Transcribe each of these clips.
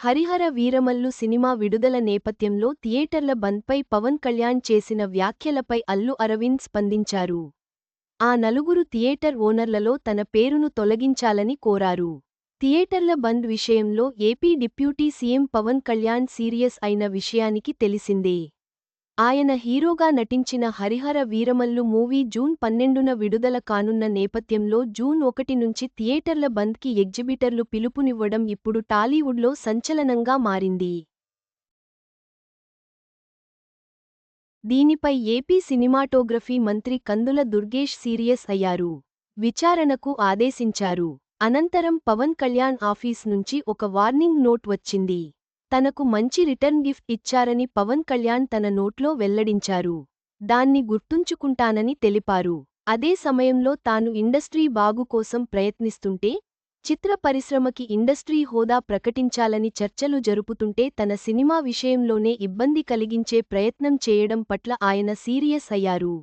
Harihara Veeramallu cinema విడుదల నేపథ్యంలో థియేటర్ల బంద్పై పవన్ కళ్యాణ్ చేసిన వ్యాఖ్యలపై అల్లు అరవింద్ స్పందించారు. ఆ నలుగురు థియేటర్ ఓనర్లలో తన పేరును తొలగించాలని కోరారు. థియేటర్ల బంద్ విషయంలో AP deputy CM Pawan Kalyan serious అయిన విషయానికి తెలిసిందే. ఆయన హీరోగా నటించిన హరిహర వీరమల్లు మూవీ జూన్ పన్నెండున విడుదల కానున్న నేపథ్యంలో జూన్ ఒకటి నుంచి థియేటర్ల బంద్కి ఎగ్జిబిటర్లు పిలుపునివ్వడం ఇప్పుడు టాలీవుడ్లో సంచలనంగా మారింది. దీనిపై ఏపీ సినిమాటోగ్రఫీ మంత్రి కందుల దుర్గేష్ సీరియస్ అయ్యారు. విచారణకు ఆదేశించారు. అనంతరం పవన్ కళ్యాణ్ ఆఫీస్ నుంచి ఒక వార్నింగ్ నోట్ వచ్చింది. తనకు మంచి రిటర్న్ గిఫ్ట్ ఇచ్చారని పవన్ కళ్యాణ్ తన నోట్లో వెల్లడించారు. దాన్ని గుర్తుంచుకుంటానని తెలిపారు. అదే సమయంలో తాను ఇండస్ట్రీ బాగు కోసం ప్రయత్నిస్తుంటే చిత్ర పరిశ్రమకి ఇండస్ట్రీ హోదా ప్రకటించాలని చర్చలు జరుపుతుంటే తన సినిమా విషయంలోనే ఇబ్బంది కలిగించే ప్రయత్నం చేయడం పట్ల ఆయన సీరియస్ అయ్యారు.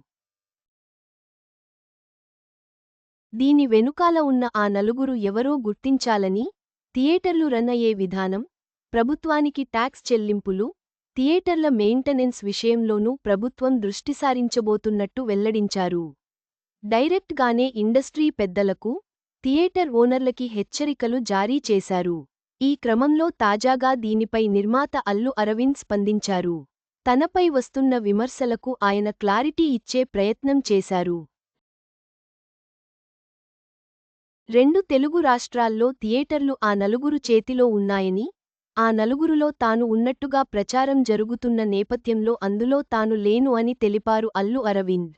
దీని వెనుకాల ఉన్న ఆ నలుగురు ఎవరో గుర్తించాలని థియేటర్లు రన్ అయ్యే విధానం ప్రభుత్వానికి ట్యాక్స్ చెల్లింపులు థియేటర్ల మెయింటెనెన్స్ విషయంలోనూ ప్రభుత్వం దృష్టిసారించబోతున్నట్టు వెల్లడించారు. డైరెక్ట్గానే ఇండస్ట్రీ పెద్దలకు థియేటర్ ఓనర్లకి హెచ్చరికలు జారీ చేశారు. ఈ క్రమంలో తాజాగా దీనిపై నిర్మాత అల్లు అరవింద్ స్పందించారు. తనపై వస్తున్న విమర్శలకు ఆయన క్లారిటీ ఇచ్చే ప్రయత్నం చేశారు. రెండు తెలుగు రాష్ట్రాల్లో థియేటర్లు ఆ నలుగురు చేతిలో ఉన్నాయని ఆ నలుగురులో తాను ఉన్నట్టుగా ప్రచారం జరుగుతున్న నేపథ్యంలో అందులో తాను లేను అని తెలిపారు అల్లు అరవింద్.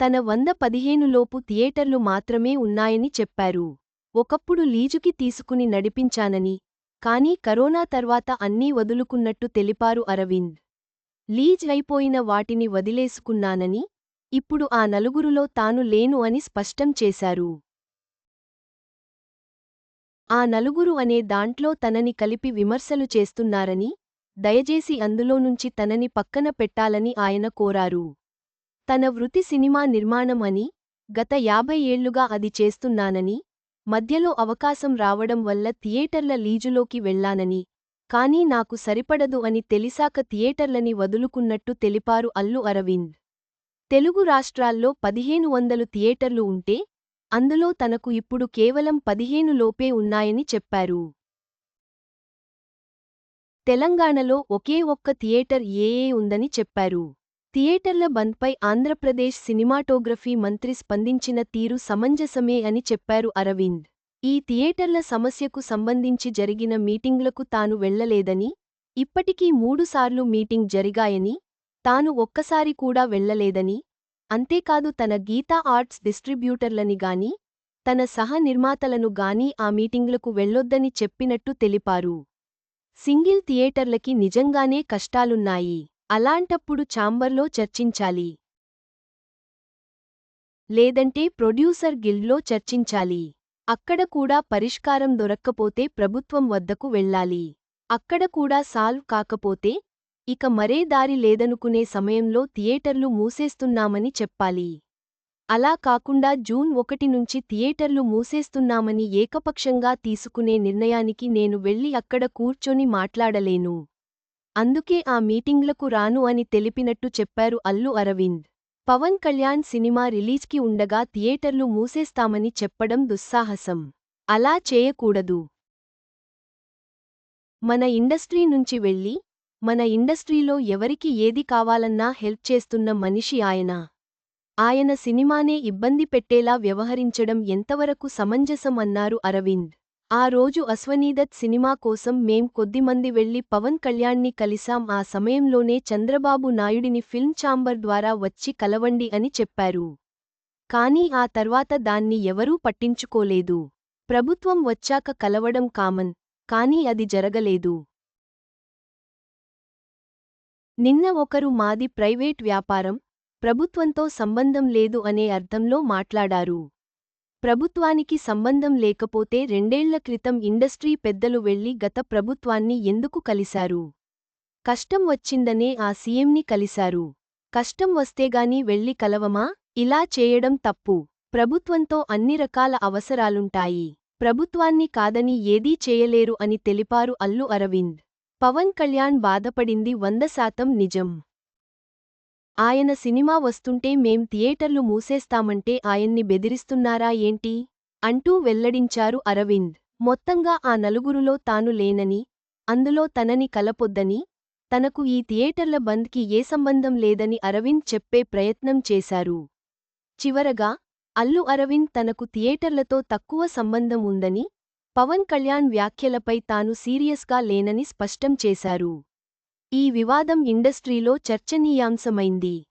తన వంద పదిహేనులోపు థియేటర్లు మాత్రమే ఉన్నాయని చెప్పారు. ఒకప్పుడు లీజుకి తీసుకుని నడిపించానని కానీ కరోనా తర్వాత అన్నీ వదులుకున్నట్టు తెలిపారు అరవింద్. లీజ్ అయిపోయిన వాటిని వదిలేసుకున్నానని ఇప్పుడు ఆ నలుగురులో తాను లేను అని స్పష్టం చేశారు. ఆ నలుగురు అనే దాంట్లో తనని కలిపి విమర్శలు చేస్తున్నారని దయచేసి అందులోనుంచి తనని పక్కన పెట్టాలని ఆయన కోరారు. తన వృత్తి సినిమా నిర్మాణం అని గత యాభై ఏళ్ళుగా అది చేస్తున్నానని మధ్యలో అవకాశం రావడం వల్ల థియేటర్ల లీజులోకి వెళ్ళానని కానీ నాకు సరిపడదు అని తెలిసాక థియేటర్లని వదులుకున్నట్టు తెలిపారు అల్లు అరవింద్. తెలుగు రాష్ట్రాల్లో పదిహేను వందలు థియేటర్లు ఉంటే అందులో తనకు ఇప్పుడు కేవలం పదిహేను లోపే ఉన్నాయని చెప్పారు. తెలంగాణలో ఒకే ఒక్క థియేటర్ ఏఏ ఉందని చెప్పారు. థియేటర్ల బంద్పై ఆంధ్రప్రదేశ్ సినిమాటోగ్రఫీ మంత్రి స్పందించిన తీరు సమంజసమే అని చెప్పారు అరవింద్. ఈ థియేటర్ల సమస్యకు సంబంధించి జరిగిన మీటింగ్లకు తాను వెళ్ళలేదని ఇప్పటికీ మూడుసార్లు మీటింగ్ జరిగాయని తాను ఒక్కసారి కూడా వెళ్ళలేదని అంతేకాదు తన గీతా ఆర్ట్స్ డిస్ట్రిబ్యూటర్లని గాని తన సహ నిర్మాతలను గాని ఆ మీటింగ్లకు వెళ్ళొద్దని చెప్పినట్టు తెలిపారు. సింగిల్ థియేటర్లకి నిజంగానే కష్టాలున్నాయి. అలాంటప్పుడు ఛాంబర్లో చర్చించాలి. లేదంటే ప్రొడ్యూసర్ గిల్డ్లో చర్చించాలి. అక్కడ కూడా పరిష్కారం దొరక్కపోతే ప్రభుత్వం వద్దకు వెళ్ళాలి అక్కడ కూడా సాల్వ్ కాకపోతే ఇక మరే దారి లేదనుకునే సమయంలో థియేటర్లు మూసేస్తున్నామని చెప్పాలి. అలా కాకుండా జూన్ ఒకటి నుంచి థియేటర్లు మూసేస్తున్నామని ఏకపక్షంగా తీసుకునే నిర్ణయానికి నేను వెళ్ళి అక్కడ కూర్చొని మాట్లాడలేను. అందుకే ఆ మీటింగ్లకు రాను అని తెలిపినట్టు చెప్పారు అల్లు అరవింద్. పవన్ కళ్యాణ్ సినిమా రిలీజ్కి ఉండగా థియేటర్లు మూసేస్తామని చెప్పడం దుస్సాహసం. అలా చేయకూడదు. మన ఇండస్ట్రీ నుంచి వెళ్ళి మన ఇండస్ట్రీలో ఎవరికి ఏది కావాలన్నా హెల్ప్ చేస్తున్న మనిషి ఆయన. ఆయన సినిమానే ఇబ్బంది పెట్టేలా వ్యవహరించడం ఎంతవరకు సమంజసం అన్నారు అరవింద్. ఆ రోజు అశ్వనీదత్ సినిమా కోసం మేం కొద్దిమంది వెళ్ళి పవన్ కళ్యాణ్ని కలిసాం ఆ సమయంలోనే చంద్రబాబు నాయుడిని ఫిల్మ్ ఛాంబర్ ద్వారా వచ్చి కలవండి అని చెప్పారు. కానీ ఆ తర్వాత దాన్ని ఎవరూ పట్టించుకోలేదు. ప్రభుత్వం వచ్చాక కలవడం కామన్ కానీ అది జరగలేదు. నిన్న ఒకరు మాది ప్రైవేట్ వ్యాపారం ప్రభుత్వంతో సంబంధం లేదు అనే అర్థంలో మాట్లాడారు. ప్రభుత్వానికి సంబంధం లేకపోతే రెండేళ్ళ క్రితం ఇండస్ట్రీ పెద్దలు వెళ్ళి గత ప్రభుత్వాన్ని ఎందుకు కలిశారు? కష్టం వచ్చిందనే ఆ సీఎంని కలిశారు. కష్టం వస్తేగాని వెళ్ళి కలవమా? ఇలా చేయడం తప్పు. ప్రభుత్వంతో అన్ని రకాల అవసరాలుంటాయి. ప్రభుత్వాన్ని కాదని ఏదీ చేయలేరు అని తెలిపారు అల్లు అరవింద్. పవన్ కళ్యాణ్ బాధపడింది వంద శాతం నిజం. ఆయన సినిమా వస్తుంటే మేం థియేటర్లు మూసేస్తామంటే ఆయన్ని బెదిరిస్తున్నారా ఏంటి? అంటూ వెల్లడించారు అరవింద్. మొత్తంగా ఆ నలుగురులో తాను లేనని అందులో తనని కలపొద్దని తనకు ఈ థియేటర్ల బంద్కి ఏ సంబంధం లేదని అరవింద్ చెప్పే ప్రయత్నం చేశారు. చివరగా అల్లు అరవింద్ తనకు థియేటర్లతో తక్కువ సంబంధం ఉందని పవన్ కళ్యాణ్ వ్యాఖ్యలపై తాను సీరియస్గా లేనని స్పష్టం చేశారు. ఈ వివాదం ఇండస్ట్రీలో చర్చనీయాంశమైంది.